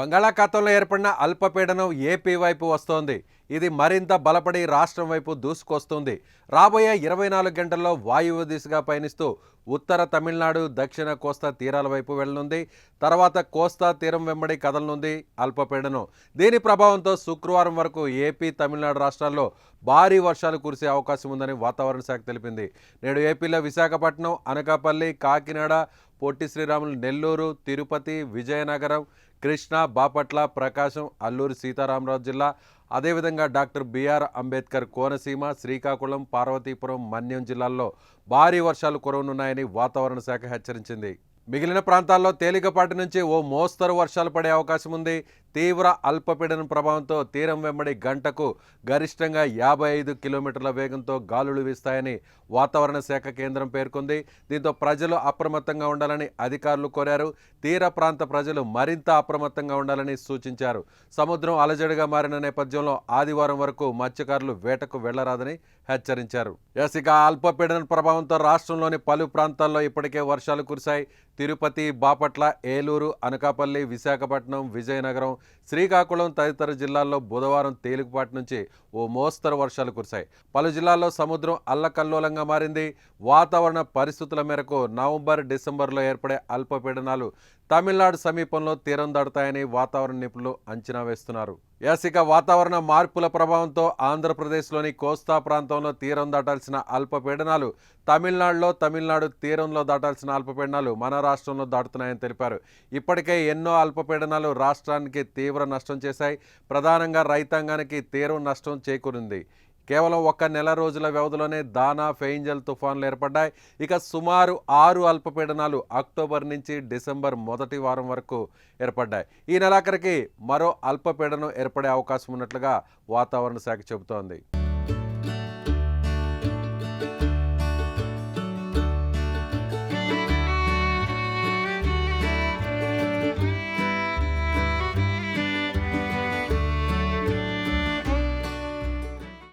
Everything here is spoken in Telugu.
బంగాళాఖాతంలో ఏర్పడిన అల్పపీడనం ఏపీ వైపు వస్తోంది. ఇది మరింత బలపడి రాష్ట్రం వైపు దూసుకొస్తుంది. రాబోయే ఇరవై నాలుగు గంటల్లో వాయువు దిశగా పయనిస్తూ ఉత్తర తమిళనాడు దక్షిణ కోస్తా తీరాల వైపు వెళ్ళనుంది. తర్వాత కోస్తా తీరం వెంబడి కదలనుంది అల్పపీడనం. దీని ప్రభావంతో శుక్రవారం వరకు ఏపీ తమిళనాడు రాష్ట్రాల్లో భారీ వర్షాలు కురిసే అవకాశం ఉందని వాతావరణ శాఖ తెలిపింది. నేడు ఏపీలో విశాఖపట్నం అనకాపల్లి కాకినాడ పొట్టి శ్రీరాములు నెల్లూరు తిరుపతి విజయనగరం కృష్ణా బాపట్ల ప్రకాశం అల్లూరి సీతారామరాజు జిల్లా. అదేవిధంగా doctor B R Ambedkar Konaseema Srikakulam Parvathipuram Manyam జిల్లాల్లో భారీ వర్షాలు కురవనున్నాయని వాతావరణ శాఖ హెచ్చరించింది. మిగిలిన ప్రాంతాల్లో తేలికపాటి నుంచి ఓ మోస్తరు వర్షాలు పడే అవకాశం ఉంది. తీవ్ర అల్పపీడన ప్రభావంతో తీరం వెంబడి గంటకు గరిష్టంగా యాభై ఐదు కిలోమీటర్ల వేగంతో గాలులు వీస్తాయని వాతావరణ శాఖ కేంద్రం పేర్కొంది. దీంతో ప్రజలు అప్రమత్తంగా ఉండాలని అధికారులు కోరారు. తీర ప్రాంత ప్రజలు మరింత అప్రమత్తంగా ఉండాలని సూచించారు. సముద్రం అలజడిగా మారిన నేపథ్యంలో ఆదివారం వరకు మత్స్యకారులు వేటకు వెళ్ళరాదని హెచ్చరించారు. ఎస్ ఇక అల్పపీడన ప్రభావంతో రాష్ట్రంలోని పలు ప్రాంతాల్లో ఇప్పటికే వర్షాలు కురిశాయి. తిరుపతి బాపట్ల ఏలూరు అనకాపల్లి విశాఖపట్నం విజయనగరం శ్రీకాకుళం తదితర జిల్లాల్లో బుధవారం తేలికపాటి నుంచి ఓ మోస్తరు వర్షాలు కురిశాయి. పలు జిల్లాల్లో సముద్రం అల్లకల్లోలంగా మారింది. వాతావరణ పరిస్థితుల మేరకు నవంబర్ డిసెంబర్లో ఏర్పడే అల్పపీడనాలు తమిళనాడు సమీపంలో తీరం దాడతాయని వాతావరణ నిపుణులు అంచనా వేస్తున్నారు. యాసిక వాతావరణ మార్పుల ప్రభావంతో ఆంధ్రప్రదేశ్లోని కోస్తా ప్రాంతంలో తీరం దాటాల్సిన అల్పపీడనాలు తమిళనాడులో తమిళనాడు తీరంలో దాటాల్సిన అల్పపీడనాలు మన రాష్ట్రంలో దాటుతున్నాయని తెలిపారు. ఇప్పటికే ఎన్నో అల్పపీడనాలు రాష్ట్రానికి తీవ్ర నష్టం చేశాయి. ప్రధానంగా రైతాంగానికి తీవ్ర నష్టం చేకూరింది. కేవలం ఒక్క నెల రోజుల వ్యవధిలోనే దానా ఫెయింజల్ తుఫాన్లు ఏర్పడ్డాయి. ఇక సుమారు ఆరు అల్పపీడనాలు అక్టోబర్ నుంచి డిసెంబర్ మొదటి వారం వరకు ఏర్పడ్డాయి. ఈ నెలాఖరికి మరో అల్పపీడనం ఏర్పడే అవకాశం ఉన్నట్లుగా వాతావరణ శాఖ చెబుతోంది.